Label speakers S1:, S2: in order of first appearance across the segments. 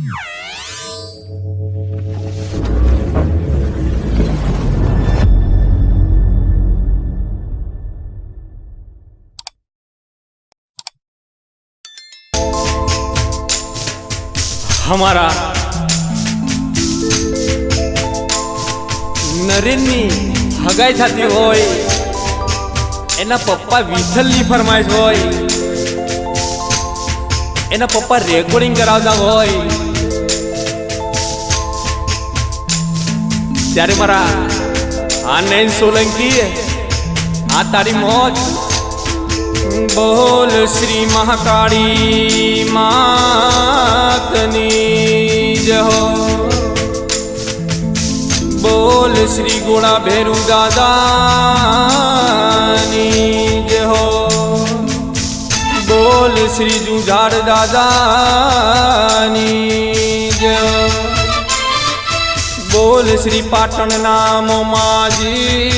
S1: અમારા નરેનની હગાઈ થતી હોય એના પપ્પા વિઠ્ઠલની ફરમાઈશ હોય એના પપ્પા રેકોર્ડિંગ કરાવતા હોય ત્યારે મારા આ નૈન સોલંકી આ તારી મોજ. બોલ શ્રી મહાકાળી માતની જહો બોલ શ્રી ગોળા ભેરુ દાદાની જહો બોલ શ્રી જુઝાડ દાદાની જય બોલ શ્રી પાટણ નામ માજી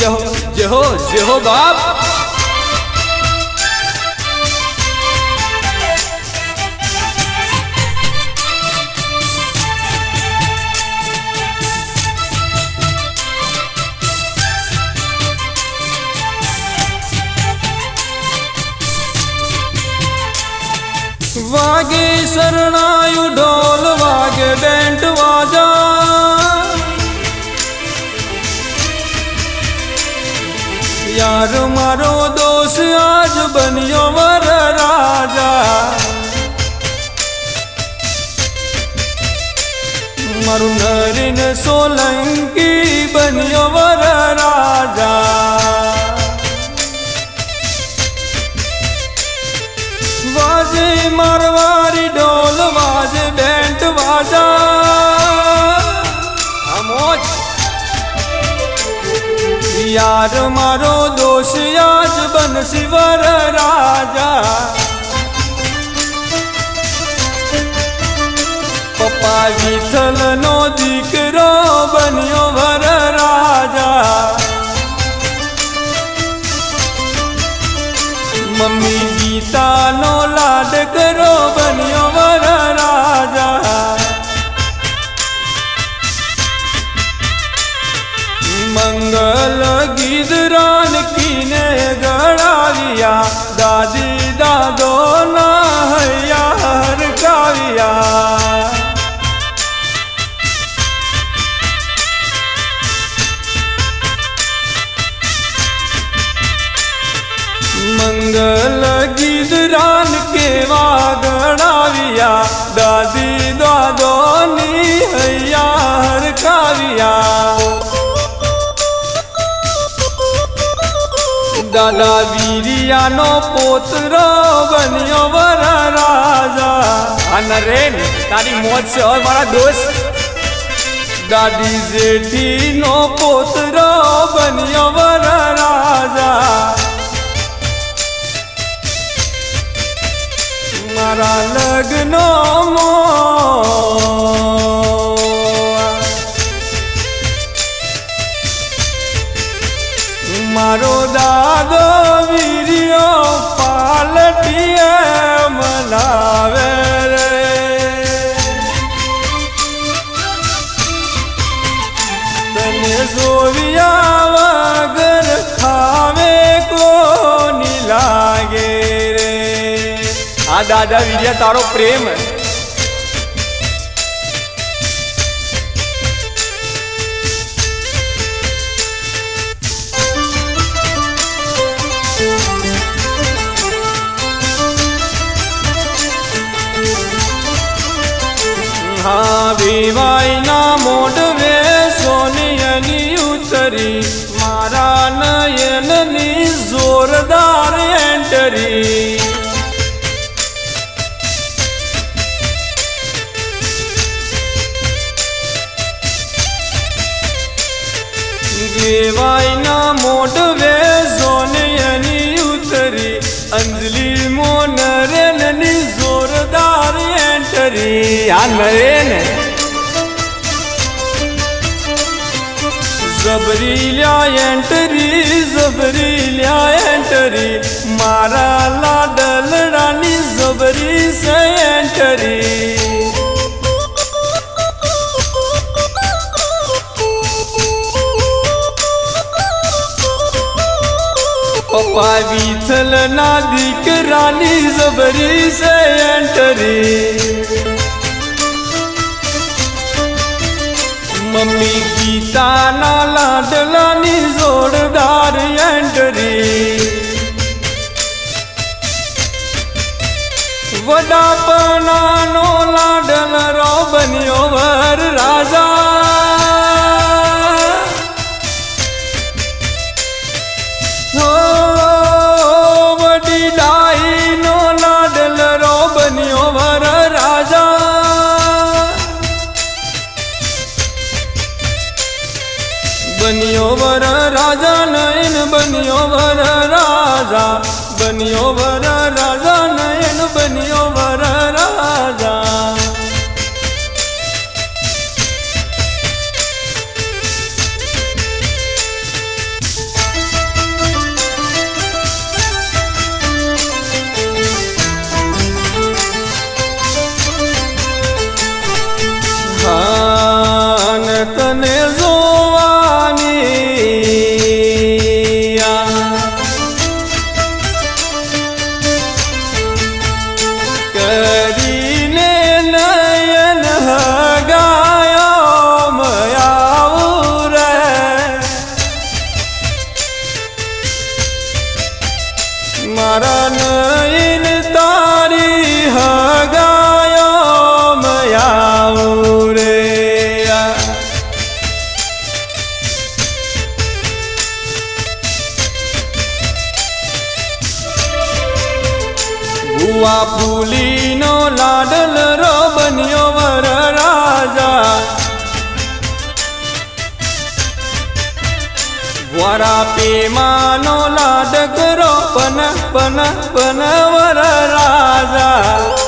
S1: જહો જહો જય હો જય હો બાપ. મારું નરીન સોલંકી બન્યો વર રાજા. વાજે મારવારી ડોલ, વાજે બેન્ટ, વાજા. યાર મારો દોષ આજ બનશી વર રાજા. પપ્પા વિઠ્ઠલ નો દીકરો બન્યો વર રાજા. મમ્મી ગીતાનો લાડ કરો બન્યો વર દાદોની હૈયા હરકાવ્યા દાદા વીરિયાનો પોત્ર બન્યો વર રાજા. અને નરેન તારી મોજ છે હોય મારા દોસ્ત. દાદી જેઠીનો પોત્ર બન્યો વર રાજા. મારા લગ્નો મારો દાદો વીર્યો પાલટીએ મનાવે રે. તને જોવિયા વગર ખાવે કોની લાગે રે? આ દાદા, વીર્યા, તારો પ્રેમ વિવાયના મોઢવે સોનિયની ઉતરી મારા નયનની જોરદાર એન્ટરી. વેવાયના મોઢવે આ નરેન જબરી લ્યા એન્ટરી, જબરી લ્યા એન્ટરી. મારા લાડલડાની જબરી સે એન્ટરી. પપ્પા વિઠલ ના દીકરાની જબરી સે એન્ટરી. મમ્મી ગીતાના લાડલાની જોરદાર એન્ટરી વડાપણાનો લાડલ રો બન્યો વર રાજા વર મારા વરા પેમાનો લાડ કરો પન પન પન વર રાજા.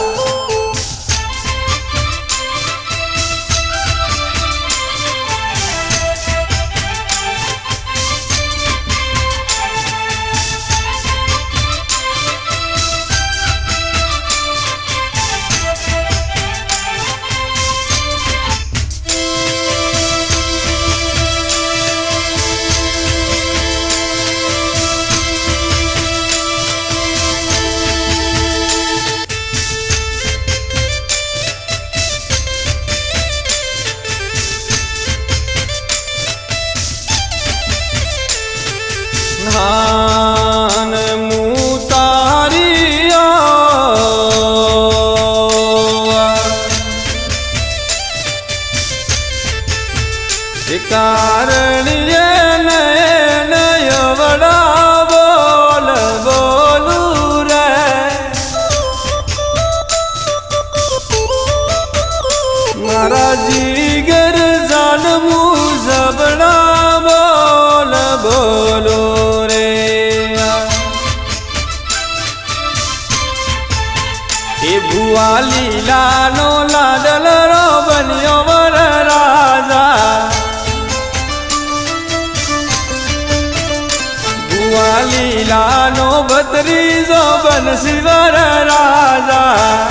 S1: ભત્રીજો રાજા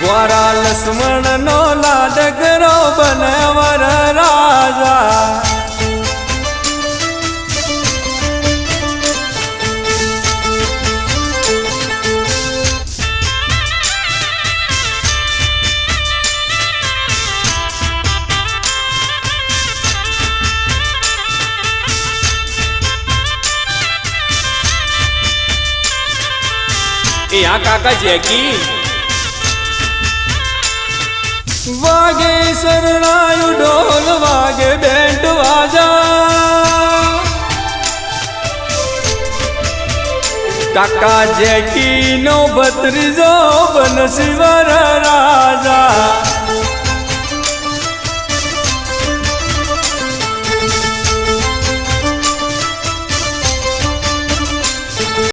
S1: વર લક્ષ્મણ નો લાડકરો બનવર રાજા ના કાકા જેકી વાગે શરણાયુ ઢોલ વાગે બેન્ડ વાજા. કાકા જેકી નો ભત્રીજો બનશિવર રાજા.